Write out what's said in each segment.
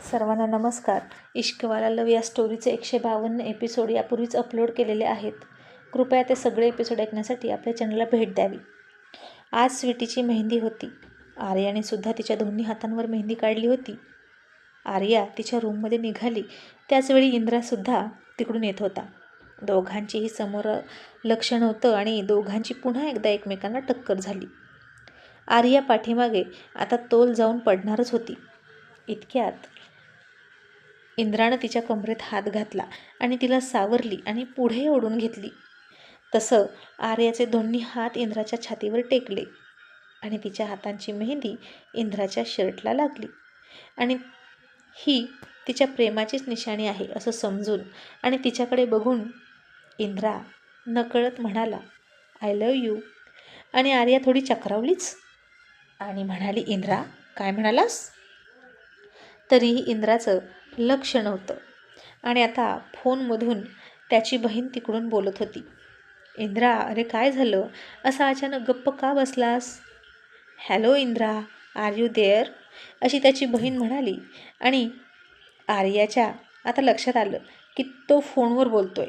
सर्वांना नमस्कार. इश्कवाला लव या स्टोरीचे एकशे बावन्न एपिसोड यापूर्वीच अपलोड केलेले आहेत. कृपया ते सगळे एपिसोड ऐकण्यासाठी आपल्या चॅनलला भेट द्यावी. आज स्वीटीची मेहंदी होती. आर्याने सुद्धा तिच्या दोन्ही हातांवर मेहंदी काढली होती. आर्या तिच्या रूममध्ये निघाली. त्याचवेळी इंद्रासुद्धा तिकडून येत होता. दोघांचीही समोर लक्षण होतं आणि दोघांची पुन्हा एकदा एकमेकांना टक्कर झाली. आर्या पाठीमागे आता तोल जाऊन पडणारच होती. इतक्यात इंद्रानं तिच्या कमरेत हात घातला आणि तिला सावरली आणि पुढे ओढून घेतली. तसं आर्याचे दोन्ही हात इंद्राच्या छातीवर टेकले आणि तिच्या हातांची मेहंदी इंद्राच्या शर्टला लागली. आणि ही तिच्या प्रेमाचीच निशाणी आहे असं समजून आणि तिच्याकडे बघून इंद्रा नकळत म्हणाला आय लव यू. आणि आर्या थोडी चक्रावलीच आणि म्हणाली इंद्रा काय म्हणालास? तरीही इंद्राचं लक्ष नव्हतं. आणि आता फोनमधून त्याची बहीण तिकडून बोलत होती. इंद्रा अरे काय झालं? असं अचानक गप्प का बसलास? Hello Indra are you there? अशी त्याची बहीण म्हणाली. आणि आर्याच्या आता लक्षात आलं की तो फोनवर बोलतोय.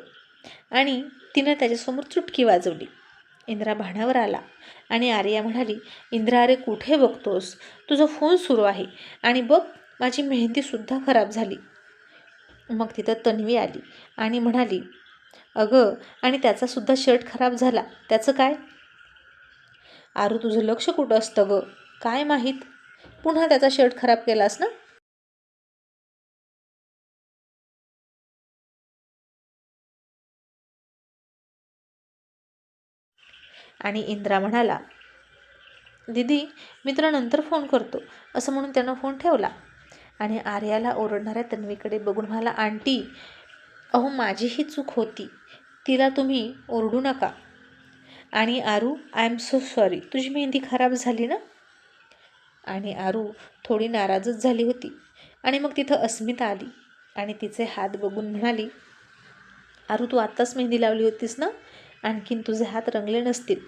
आणि तिनं त्याच्यासमोर चुटकी वाजवली. इंद्रा भाण्यावर आला. आणि आर्या म्हणाली इंद्रा अरे कुठे बघतोस? तुझा फोन सुरू आहे. आणि बघ माझी मेहंदीसुद्धा खराब झाली. मग तिथं तन्वी आली आणि म्हणाली अगं आणि त्याचासुद्धा शर्ट खराब झाला. त्याचं काय? आरू तुझं लक्ष कुठं असतं गं? काय माहीत? पुन्हा त्याचा शर्ट खराब केलास ना? आणि इंद्रा म्हणाला दीदी मी तुला नंतर फोन करतो. असं म्हणून त्यानं फोन ठेवला. आणि आर्याला ओरडणाऱ्या तन्वीकडे बघून म्हणाला आंटी अहो माझीही चूक होती. तिला तुम्ही ओरडू नका. आणि Aaru I am so sorry तुझी मेहंदी खराब झाली ना? आणि आरू थोडी नाराजच झाली होती. आणि मग तिथं अस्मिता आली आणि तिचे हात बघून म्हणाली आरू तू आत्ताच मेहंदी लावली होतीस ना? आणखीन तुझे हात रंगले नसतील.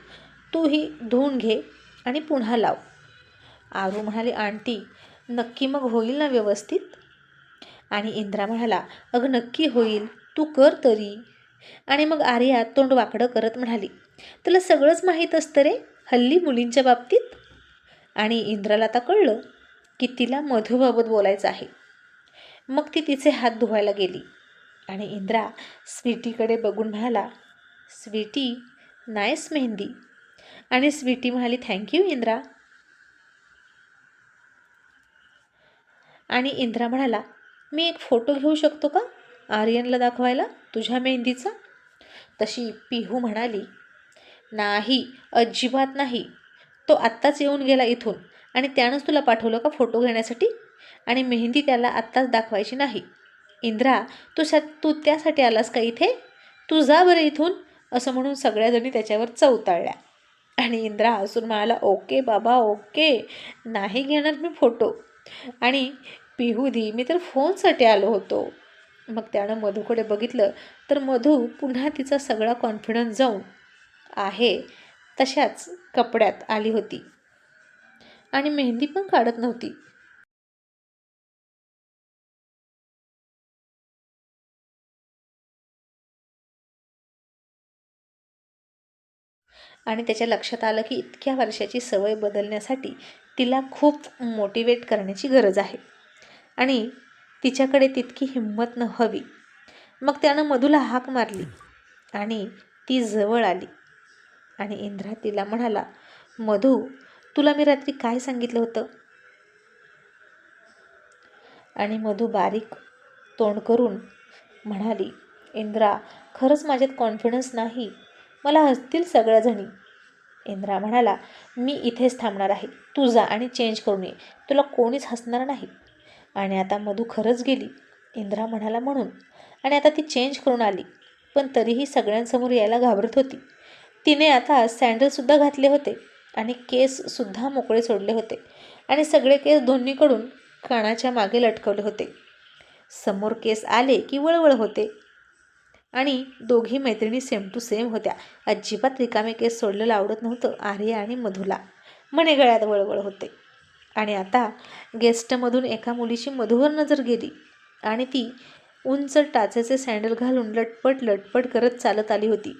तूही धुवून घे आणि पुन्हा लाव. आरू म्हणाली आंटी नक्की मग होईल ना व्यवस्थित? आणि इंद्रा म्हणाला अगं नक्की होईल. तू कर तरी. आणि मग आर्या तोंड वाकडं करत म्हणाली तुला सगळंच माहीत असतं रे हल्ली मुलींच्या बाबतीत? आणि इंद्राला आता कळलं की तिला मधूबाबत बोलायचं आहे. मग ती तिचे हात धुवायला गेली. आणि इंद्रा स्वीटीकडे बघून म्हणाला स्वीटी नाईस मेहंदी. आणि स्वीटी म्हणाली थँक्यू इंद्रा. आणि इंद्रा म्हणाला मी एक फोटो घेऊ शकतो का आर्यनला दाखवायला तुझ्या मेहंदीचा? तशी पिहू म्हणाली नाही अजिबात नाही. तो आत्ताच येऊन गेला इथून आणि त्यानंच तुला पाठवलं का फोटो घेण्यासाठी? आणि मेहंदी त्याला आत्ताच दाखवायची नाही. इंद्रा तू सा तू त्यासाठी आलास का इथे? तू जा बरं इथून असं म्हणून सगळ्याजणी त्याच्यावर चवताळल्या आणि इंद्रा हसून म्हणाला ओके बाबा ओके. नाही घेणार मी फोटो. आणि पिहुदी मी तर फोनसाठी आलो होतो. मग त्यानं मधूकडे बघितलं तर मधू पुन्हा तिचा सगळा कॉन्फिडन्स जाऊन आहे तशाच कपड्यात आली होती. आणि मेहंदी पण काढत नव्हती. आणि त्याच्या लक्षात आलं की इतक्या वर्षाची सवय बदलण्यासाठी तिला खूप मोटिवेट करण्याची गरज आहे. आणि तिच्याकडे तितकी हिंमत न हवी. मग त्यानं मधूला हाक मारली आणि ती जवळ आली. आणि इंद्रा तिला म्हणाला मधू तुला मी रात्री काय सांगितलं होतं? आणि मधू बारीक तोंड करून म्हणाली इंद्रा खरंच माझ्यात कॉन्फिडन्स नाही. मला हसतील सगळ्याजणी. इंद्रा म्हणाला मी इथेच थांबणार आहे. तू जा आणि चेंज करून ये. तुला कोणीच हसणार नाही. आणि आता मधू खरंच गेली. इंद्रा म्हणाला म्हणून आणि आता ती चेंज करून आली. पण तरीही सगळ्यांसमोर यायला घाबरत होती. तिने आता सँडलसुद्धा घातले होते आणि केससुद्धा मोकळे सोडले होते. आणि सगळे केस दोन्हीकडून कानाच्या मागे लटकवले होते. समोर केस आले की वळवळ होते. आणि दोघी मैत्रिणी सेम टू सेम होत्या. अजिबात रिकामे केस सोडलेलं आवडत नव्हतं आर्या आणि मधुला. म्हणे गळ्यात वळवळ होते. आणि आता गेस्टमधून एका मुलीची मधुवर नजर गेली आणि ती उंच टाचेचे सँडल घालून लटपट लटपट करत चालत आली होती.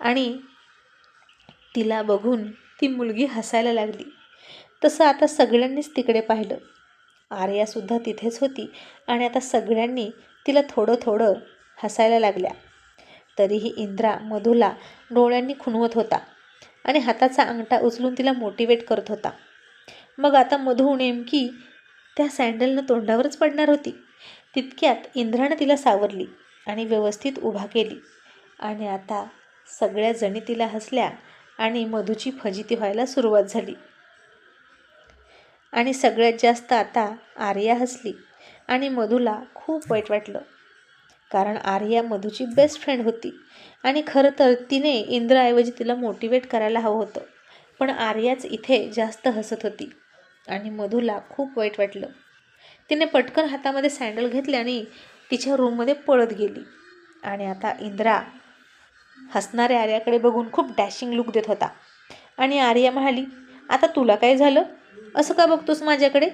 आणि तिला बघून ती मुलगी हसायला लागली. तसं आता सगळ्यांनीच तिकडे पाहिलं. आर्यासुद्धा तिथेच होती आणि आता सगळ्यांनी तिला थोडं थोडं हसायला लागल्या. तरीही इंद्रा मधूला डोळ्यांनी खुणवत होता आणि हाताचा अंगठा उचलून तिला मोटिवेट करत होता. मग आता मधू नेमकी त्या सँडलनं तोंडावरच पडणार होती. तितक्यात इंद्रानं तिला सावरली आणि व्यवस्थित उभा केली. आणि आता सगळ्या जणी तिला हसल्या आणि मधूची फजिती व्हायला सुरुवात झाली. आणि सगळ्यात जास्त आता आर्या हसली आणि मधूला खूप वाईट वाटलं. कारण आर्या मधूची बेस्ट फ्रेंड होती. आणि खरं तर तिने इंद्राऐवजी तिला मोटिवेट करायला हवं होतं. पण आर्याच इथे जास्त हसत होती. आणि मधूला खूप वाईट वाटलं. तिने पटकन हातामध्ये सँडल घेतले आणि तिच्या रूममध्ये पळत गेली. आणि आता इंद्रा हसणाऱ्या आर्याकडे बघून खूप डॅशिंग लुक देत होता. आणि आर्या म्हणाली आता तुला काय झालं? असं का बघतोस माझ्याकडे?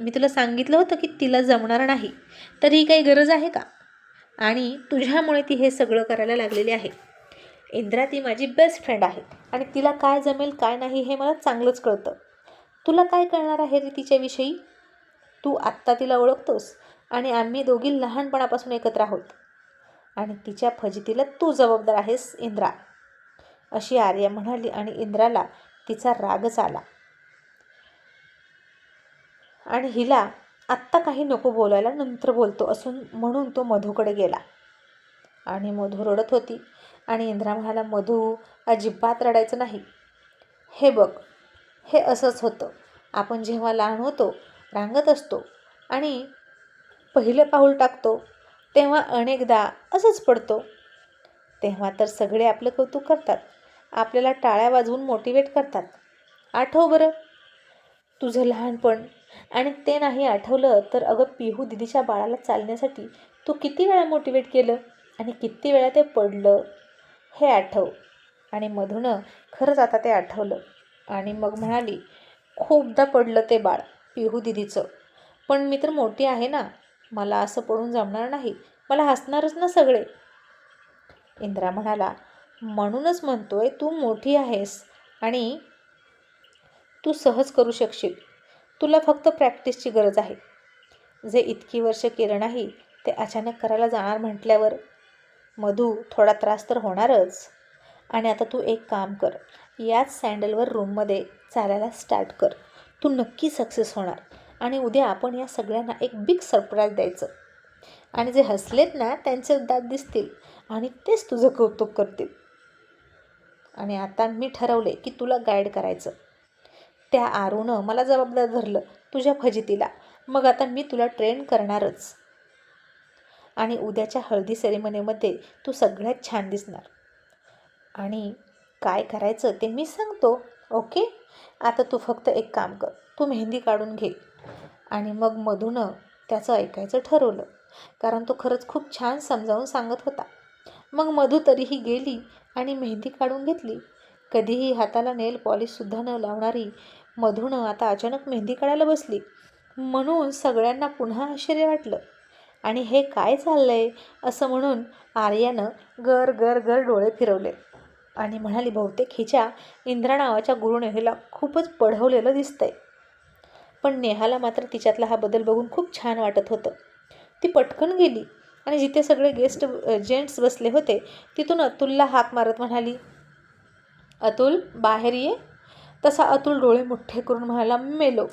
मी तुला सांगितलं होतं की तिला जमणार नाही. तर ही काही गरज आहे का? आणि तुझ्यामुळे ती हे सगळं करायला लागलेली आहे. इंद्रा ती माझी बेस्ट फ्रेंड आहे आणि तिला काय जमेल काय नाही हे मला चांगलंच कळतं. तुला काय कळणार आहे रे तिच्याविषयी? तू आत्ता तिला ओळखतोस आणि आम्ही दोघी लहानपणापासून एकत्र आहोत. आणि तिच्या फजितीला तू जबाबदार आहेस इंद्रा. अशी आर्या म्हणाली आणि इंद्राला तिचा रागच आला. आणि हिला आत्ता काही नको बोलायला नंतर बोलतो असून म्हणून तो मधूकडे गेला. आणि मधू रडत होती आणि इंद्रा म्हणाला मधू अजिबात रडायचं नाही. हे बघ हे असंच होतं. आपण जेव्हा लहान होतो रांगत असतो आणि पहिलं पाऊल टाकतो तेव्हा अनेकदा असंच पडतो. तेव्हा तर सगळे आपलं कौतुक करतात. आपल्याला टाळ्या वाजवून मोटिवेट करतात. आठव बरं. तुझं लहानपण आणि ते नाही आठवलं तर अगं पिहू दिदीच्या बाळाला चालण्यासाठी तू किती वेळा मोटिवेट केलं? आणि किती वेळा ते पडलं? हे आठव. आणि मधूनं खरंच आता ते आठवलं. आणि मग म्हणाली खूपदा पडलं ते बाळ पिहू दिदीचं. पण मी तर मोठी आहे ना. मला असं पडून जमणार नाही. मला हसणारच ना सगळे. इंद्रा म्हणाला म्हणूनच म्हणतोय तू मोठी आहेस आणि तू सहज करू शकशील. तुला फक्त प्रॅक्टिसची गरज आहे. जे इतकी वर्ष केलं नाही ते अचानक करायला जाणार म्हटल्यावर मधू थोडा त्रास तर होणारच. आणि आता तू एक काम कर याच सँडलवर रूममध्ये चालायला स्टार्ट कर. तू नक्की सक्सेस होणार. आणि उद्या आपण या सगळ्यांना एक बिग सरप्राईज द्यायचं. आणि जे हसलेत ना त्यांचे दात दिसतील. आणि तेच तुझं कौतुक करतील. आणि आता मी ठरवले की तुला गाईड करायचं. त्या आरूनं मला जबाबदार धरलं तुझ्या फजितीला. मग आता मी तुला ट्रेन करणारच. आणि उद्याच्या हळदी सेरेमनीमध्ये तू सगळ्यात छान दिसणार. आणि काय करायचं ते मी सांगतो ओके? आता तू फक्त एक काम कर तू मेहंदी काढून घे. आणि मग मधूनं त्याचं ऐकायचं ठरवलं. कारण तो खरंच खूप छान समजावून सांगत होता. मग मधू तरीही गेली आणि मेहंदी काढून घेतली. कधीही हाताला नेल पॉलिशसुद्धा न लावणारी मधून आता अचानक मेहंदी काढायला बसली. म्हणून सगळ्यांना पुन्हा आश्चर्य वाटलं. आणि हे काय चाललंय? असं म्हणून आर्यानं गर गर गर डोळे फिरवले. आणि म्हणाली बहुतेक हिच्या इंद्रा नावाच्या गुरुनेहाला खूपच पढवलेलं दिसतंय. पण नेहाला मात्र तिच्यातला हा बदल बघून खूप छान वाटत होतं. ती पटकन गेली आणि जिथे सगळे गेस्ट जेंट्स बसले होते तिथून अतुलला हाक मारत म्हणाली अतुल बाहेर ये. तसा अतुल डोळे मोठे करून म्हणाला मेलो.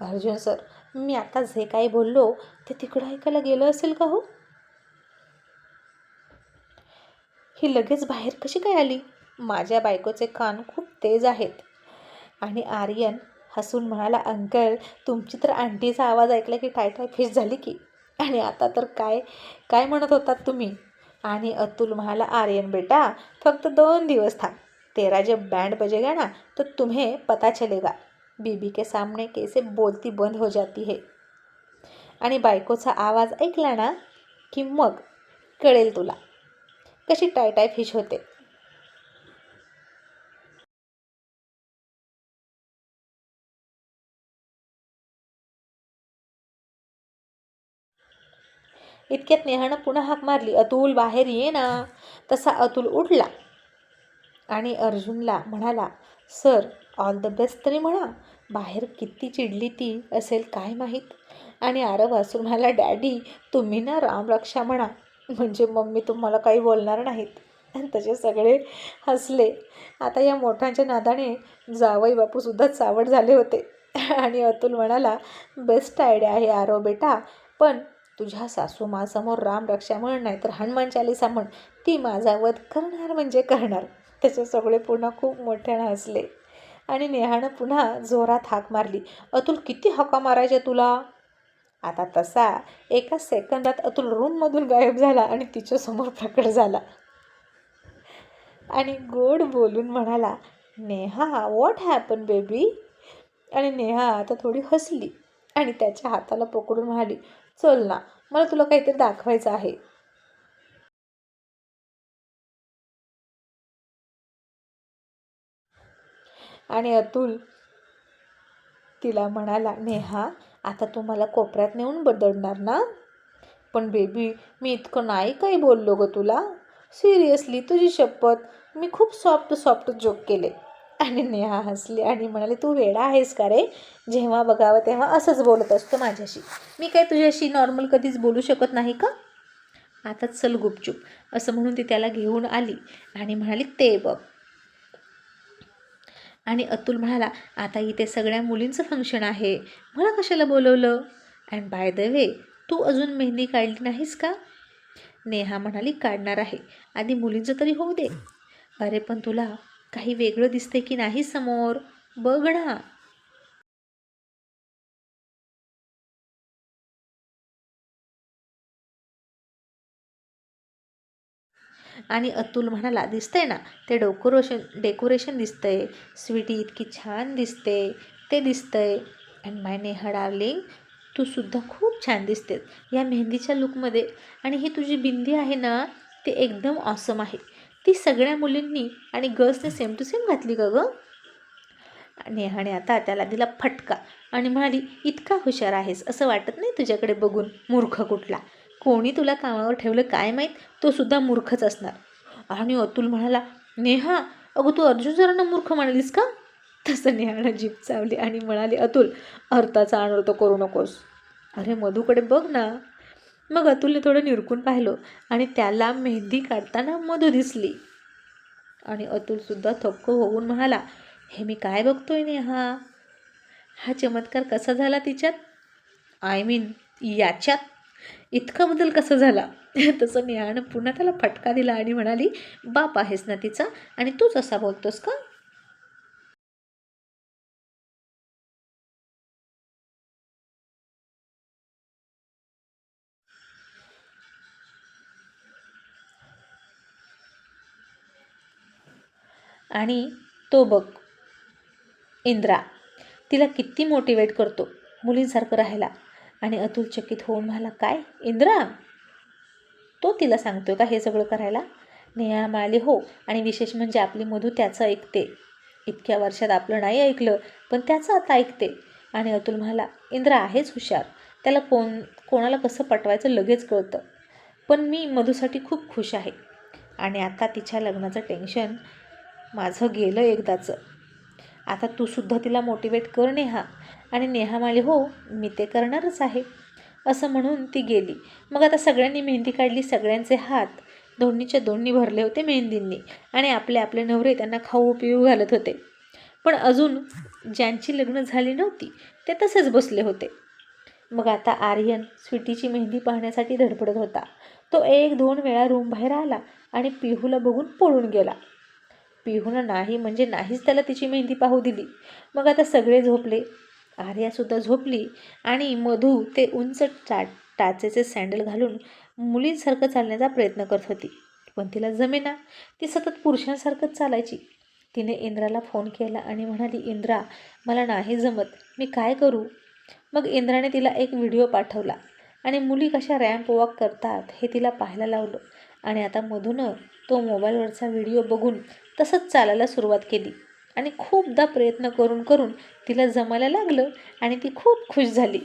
अर्जुन सर मी आता जे काही बोललो ते तिकडं ऐकायला गेलं असेल का हो? ही लगेच बाहेर कशी काय आली? माझ्या बायकोचे कान खूप तेज आहेत. आणि आर्यन हसून म्हणाला अंकल तुमची तर आंटीचा आवाज ऐकला की टाय टाय फिश झाली की. आणि आता तर काय काय म्हणत होतात तुम्ही? आणि अतुल म्हणाला आर्यन बेटा फक्त दोन दिवस थांब. तेरा जब बैंड बजेगा ना तो तुम्हें पता चलेगा बीबी के सामने कैसे बोलती बंद हो जाती है। आणि बायकोचा आवाज ऐकला ना की मग कळेल तुला कशी टाय टाय फिश होते. इतक्यात नेहानं पुन्हा हाक मारली अतुल बाहेर ये ना. तसा अतुल उठला. आणि अर्जुनला म्हणाला सर ऑल द बेस्ट तरी म्हणा. बाहेर किती चिडली ती असेल काय माहीत? आणि आरव असून म्हणाला डॅडी तुम्ही ना रामरक्षा म्हणा. म्हणजे मम्मी तुम्हाला काही बोलणार नाहीत. आणि तसे सगळे हसले. आता या मोठ्यांच्या नादाने जावई बापूसुद्धा चावड झाले होते. आणि अतुल म्हणाला बेस्ट आयडिया आहे आरो बेटा. पण तुझ्या सासू सासूमासमोर रामरक्षा म्हण नाही तर हनुमान चालिसा म्हण. ती माझा वध करणार म्हणजे करणार. त्याचे सगळे पुन्हा खूप मोठ्यानं हसले. आणि नेहानं पुन्हा जोरात हाक मारली. अतुल किती हका मारायच्या तुला? आता तसा एका सेकंदात अतुल रूममधून गायब झाला आणि तिच्यासमोर प्रकट झाला. आणि गोड बोलून म्हणाला नेहा वॉट हॅपन बेबी आणि नेहा आता थोडी हसली आणि त्याच्या हाताला पकडून म्हणाली चल ना मला तुला काहीतरी दाखवायचं आहे. आणि अतुल तिला म्हणाला नेहा आता तू मला कोपऱ्यात नेऊन बदलणार ना? पण बेबी मी इतकं नाही काही बोललो ग तुला. सिरियसली तुझी शपथ. मी खूप सॉफ्ट सॉफ्ट जोक केले. आणि नेहा हसली आणि म्हणाले तू वेडा आहेस का रे? जेव्हा बघावं तेव्हा असंच बोलत असतो माझ्याशी. मी काय तुझ्याशी नॉर्मल कधीच बोलू शकत नाही का? आता चल गुपचूप. असं म्हणून ती त्याला घेऊन आली आणि म्हणाली ते बघ आणि अतुल म्हणाला आता इथे सगळ्या मुलींचं फंक्शन आहे. मला कशाला बोलवलं? अँड बाय द वे तू अजून मेहंदी काढली नाहीस का? नेहा म्हणाली काढणार आहे. आधी मुलींचं तरी होऊ दे. अरे पण तुला काही वेगळं दिसते की नाही समोर? बघ ना. आणि अतुल म्हणाला दिसतंय ना ते डेकोरेशन डेकोरेशन दिसतंय. स्वीटी इतकी छान दिसते ते दिसतंय. अँड माय नेहा डार्लिंग तू सुद्धा खूप छान दिसतेस या मेहंदीच्या लुकमध्ये आणि ही तुझी बिंदी आहे ना ती एकदम ऑसम आहे. ती सगळ्या मुलींनी आणि गर्ल्सने सेम टू सेम घातली का गं. नेहाने आता त्याला दिला फटका आणि म्हणाली इतका हुशार आहेस असं वाटत नाही तुझ्याकडे बघून मूर्ख कुठला. कोणी तुला कामावर ठेवलं काय माहीत? तो सुद्धा मूर्खच असणार. आणि अतुल म्हणाला नेहा अगं तू अर्जुन जरांना मूर्ख म्हणालीस का? तसं नेहानं जीप चावली आणि म्हणाली अतुल अर्थाचा अनर्थ करू नकोस. अरे मधूकडे बघ ना. मग अतुलने थोडं निरकून पाहिलं आणि त्याला मेहंदी काढताना मधू दिसली. आणि अतुलसुद्धा थक्क होऊन म्हणाला हे मी काय बघतोय नेहा? हा चमत्कार कसा झाला तिच्यात? आय मीन याच्यात इतका बदल कसा झाला? तसं नेहानं पुन्हा त्याला फटका दिला आणि म्हणाली बाप आहेस ना तिचा आणि तूच असा बोलतोस का? आणि तो बघ इंद्रा तिला किती मोटिवेट करतो मुलींसारखं राहायला. आणि अतुल चकित होऊन म्हणाला काय? इंद्रा? तो तिला सांगतो का हे सगळं करायला? नेहा म्हणाली हो. आणि विशेष म्हणजे आपली मधू त्याचं ऐकते. इतक्या वर्षात आपलं नाही ऐकलं पण त्याचं आता ऐकते. आणि अतुल म्हणाला इंद्रा आहेच हुशार. त्याला कोण कोणाला कसं पटवायचं लगेच कळतं. पण मी मधूसाठी खूप खुश आहे. आणि आता तिच्या लग्नाचं टेन्शन माझं गेलं एकदाचं. आता तू सुद्धा तिला मोटिवेट कर नेहा. आणि नेहा म्हणाली हो मी ते करणारच आहे. असं म्हणून ती गेली. मग आता सगळ्यांनी मेहंदी काढली सगळ्यांचे हात दोन्हीच्या दोन्ही भरले होते मेहंदींनी. आणि आपले आपले नवरे त्यांना खाऊ पिऊ घालत होते. पण अजून ज्यांची लग्न झाली नव्हती ते तसेच बसले होते. मग आता आर्यन स्वीटीची मेहंदी पाहण्यासाठी धडपडत होता. तो एक दोन वेळा रूम बाहेर आला आणि पिहूला बघून पळून गेला. पिहून नाही म्हणजे नाहीच त्याला तिची मेहंदी पाहू दिली. मग आता सगळे झोपले. आर्यासुद्धा झोपली आणि मधू ते उंच टा टाचेचे सँडल घालून मुलींसारखं चालण्याचा प्रयत्न करत होती. पण तिला जमेना ती सतत पुरुषांसारखंच चालायची. तिने इंद्राला फोन केला आणि म्हणाली इंद्रा मला नाही जमत. मी काय करू? मग इंद्राने तिला एक व्हिडिओ पाठवला आणि मुली कशा रॅम्प वॉक करतात हे तिला पाहायला लावलं. आणि आता मधून तो मोबाईलवरचा व्हिडिओ बघून तसंच चालायला सुरुवात केली. आणि खूपदा प्रयत्न करून करून तिला जमायला लागलं आणि ती खूप खुश झाली.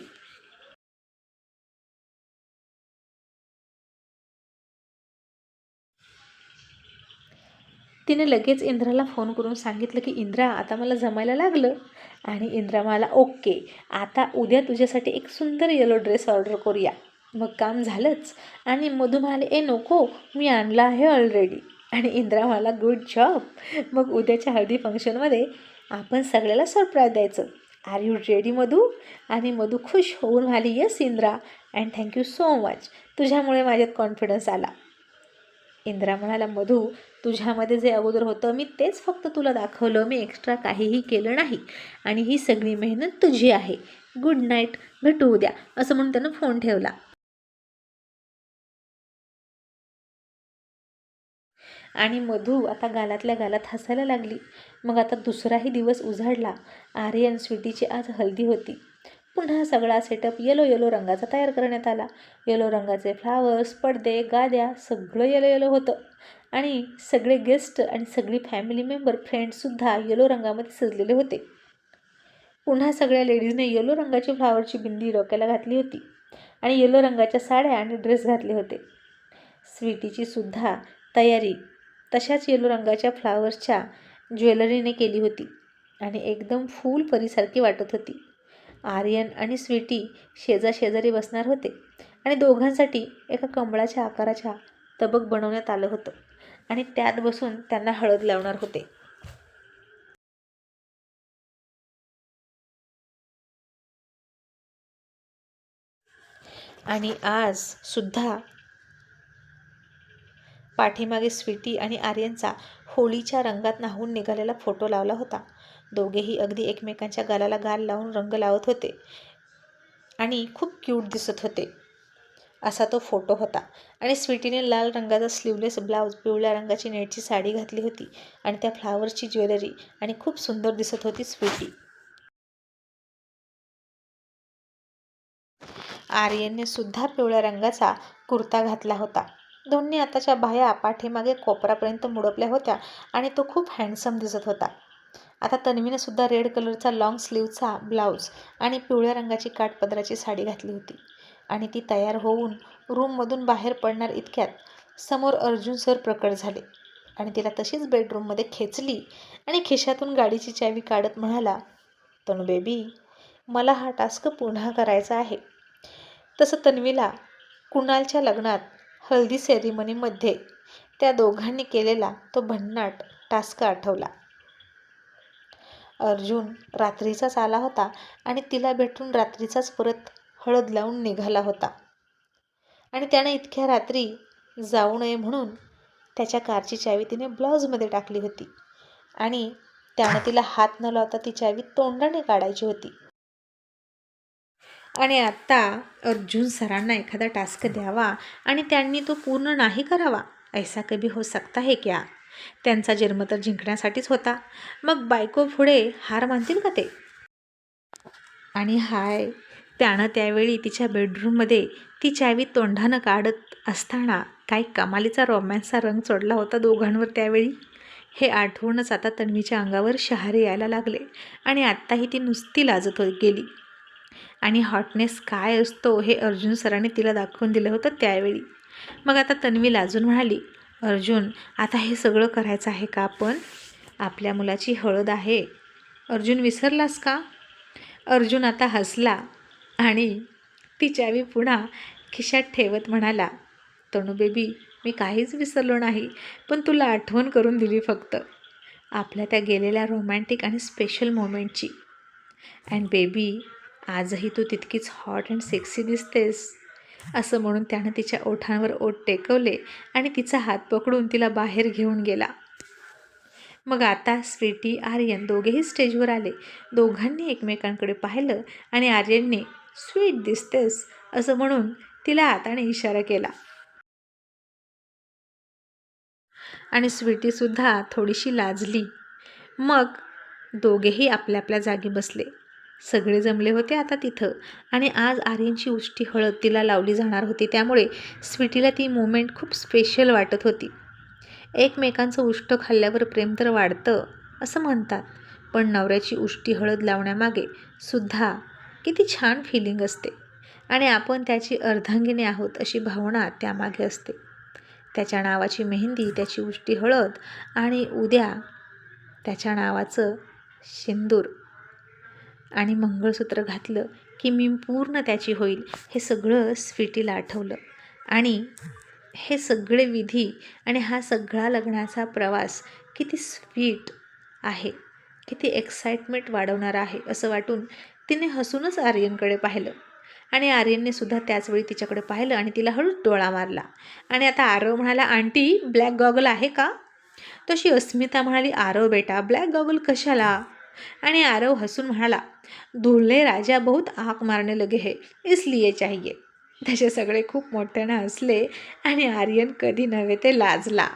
तिने लगेच इंद्राला फोन करून सांगितलं की इंद्रा आता मला जमायला लागलं. आणि इंद्रा मला ओके आता उद्या तुझ्यासाठी एक सुंदर येलो ड्रेस ऑर्डर करूया. मग काम झालंच. आणि मधू म्हणाले ए नको मी आणला आहे ऑलरेडी आणि इंद्रा म्हणाला गुड जॉब मग उद्याच्या हळदी फंक्शनमध्ये आपण सगळ्याला सरप्राईज द्यायचं. Are you ready Madhu? आणि मधू खुश होऊन म्हणाली yes Indra and thank you so much तुझ्यामुळे माझ्यात कॉन्फिडन्स आला. इंद्रा म्हणाला मधू तुझ्यामध्ये जे अगोदर होतं मी तेच फक्त तुला दाखवलं. मी एक्स्ट्रा काहीही केलं नाही. आणि ही सगळी मेहनत तुझी आहे. गुड नाईट भेटू उद्या. असं म्हणून त्यानं फोन ठेवला. आणि मधू आता गालातल्या गालात हसायला लागली. मग आता दुसराही दिवस उजाडला. आर्यन स्वीटीची आज हल्दी होती. पुन्हा सगळा सेटअप येलो येलो रंगाचा तयार करण्यात आला. येलो रंगाचे फ्लावर्स पडदे गाद्या सगळं येलो येलो होतं. आणि सगळे गेस्ट आणि सगळी फॅमिली मेंबर फ्रेंड्ससुद्धा येलो रंगामध्ये सजलेले होते. पुन्हा सगळ्या लेडीजने येलो रंगाची फ्लावरची बिंदी डोक्याला घातली होती. आणि येलो रंगाच्या साड्या आणि ड्रेस घातले होते. स्वीटीची सुद्धा तयारी तशाच येलो रंगाच्या फ्लावर्सच्या ज्वेलरीने केली होती. आणि एकदम फूल परीसारखी वाटत होती. आर्यन आणि स्वीटी शेजाशेजारी बसणार होते. आणि दोघांसाठी एका कमळाच्या आकाराच्या तबक बनवण्यात आलं होतं. आणि त्यात बसून त्यांना हळद लावणार होते. आणि आज सुद्धा पाठीमागे स्वीटी आणि आर्यनचा होळीच्या रंगात नाहून निघालेला फोटो लावला होता. दोघेही अगदी एकमेकांच्या गालाला गाल लावून रंग लावत होते आणि खूप क्यूट दिसत होते. असा तो फोटो होता आणि स्वीटीने लाल रंगाचा स्लीवलेस ब्लाऊज पिवळ्या रंगाची नेटची साडी घातली होती आणि त्या फ्लावरची ज्वेलरी आणि खूप सुंदर दिसत होती स्वीटी. आर्यनने सुद्धा पिवळ्या रंगाचा कुर्ता घातला होता. दोन्ही आताच्या बाया पाठीमागे कोपरापर्यंत मुडपल्या होत्या आणि तो खूप हँडसम दिसत होता. आता तन्वीने सुद्धा रेड कलरचा लाँग स्लीवचा ब्लाऊज आणि पिवळ्या रंगाची काठपदराची साडी घातली होती. आणि ती तयार होऊन रूममधून बाहेर पडणार इतक्यात समोर अर्जुन सर प्रकट झाले. आणि तिला तशीच बेडरूममध्ये खेचली आणि खिशातून गाडीची चावी काढत म्हणाला तनु बेबी मला हा टास्क पुन्हा करायचा आहे. तसं तन्वीला कुणालच्या लग्नात हल्दी सेरिमनीमध्ये त्या दोघांनी केलेला तो भन्नाट टास्क आठवला. अर्जुन रात्रीचाच आला होता आणि तिला भेटून रात्रीचाच परत हळद लावून निघाला होता. आणि त्याने इतक्या रात्री जाऊ नये म्हणून त्याच्या कारची चावी तिने ब्लाऊजमध्ये टाकली होती आणि त्यानं तिला हात न लावता ती चावी तोंडाने काढायची होती. आणि आत्ता अर्जुन सरांना एखादा टास्क द्यावा आणि त्यांनी तो पूर्ण नाही करावा ऐसा कभी हो सकता है क्या? त्यांचा जन्म तर जिंकण्यासाठीच होता. मग बायको पुढे हार मानतील का ते? आणि हाय त्यानं त्यावेळी तिच्या बेडरूममध्ये ती चावी तोंडानं काढत असताना काही कमालीचा रोमॅन्सचा रंग चढला होता दोघांवर त्यावेळी. हे आठवूनच आता तन्वीच्या अंगावर शहारे यायला लागले आणि आत्ताही ती नुसती लाजत गेली. आणि हॉटनेस काय असतो हे अर्जुन सरांनी तिला दाखवून दिलं होतं त्यावेळी. मग आता तन्वी लाजून म्हणाली अर्जुन आता हे सगळं करायचं आहे का आपण आपल्या मुलाची हळद आहे. अर्जुन विसरलास का? अर्जुन आता हसला आणि ती चावी पुन्हा खिशात ठेवत म्हणाला तणू बेबी मी काहीच विसरलो नाही पण तुला आठवण करून दिली फक्त. आपल्या त्या गेलेल्या रोमॅन्टिक आणि स्पेशल मोमेंटची अँड बेबी आजही तू तितकीच हॉट अँड सेक्सी दिसतेस असं म्हणून त्यानं तिच्या ओठांवर ओठ टेकवले आणि तिचा हात पकडून तिला बाहेर घेऊन गेला. मग आता स्वीटी आर्यन दोघेही स्टेजवर आले. दोघांनी एकमेकांकडे पाहिलं आणि आर्यनने स्वीट दिसतेस असं म्हणून तिला हाताने इशारा केला. आणि स्वीटीसुद्धा थोडीशी लाजली. मग दोघेही आपल्या आपल्या जागी बसले. सगळे जमले होते आता तिथं. आणि आज आर्यनची उष्टी हळद तिला लावली जाणार होती. त्यामुळे स्वीटीला ती मुमेंट खूप स्पेशल वाटत होती. एकमेकांचं उष्ट खाल्ल्यावर प्रेम तर वाढतं असं म्हणतात. पण नवऱ्याची उष्टी हळद लावण्यामागे सुद्धा किती छान फिलिंग असते. आणि आपण त्याची अर्धांगिनी आहोत अशी भावना त्यामागे असते. त्याच्या नावाची मेहंदी त्याची उष्टी हळद आणि उद्या त्याच्या नावाचं शेंदूर आणि मंगळसूत्र घातलं की मी पूर्ण त्याची होईल हे सगळं स्वीटीला आठवलं. आणि हे सगळे विधी आणि हा सगळा लग्नाचा प्रवास किती स्वीट आहे किती एक्साइटमेंट वाढवणारा आहे असं वाटून तिने हसूनच आर्यनकडे पाहिलं. आणि आर्यनने सुद्धा त्याचवेळी तिच्याकडे पाहिलं आणि तिला हळूच डोळा मारला. आणि आता आरव म्हणाला आंटी ब्लॅक गॉगल आहे का? तशी अस्मिता म्हणाली आरव बेटा ब्लॅक गॉगल कशाला? आणि आरव हसून म्हणाला धुळले राजा बहुत आक मारणे लगे है इसलिए चाहिए. तसे सगळे खूप मोठ्यानं हसले आणि आर्यन कधी नव्हे ते लाजला.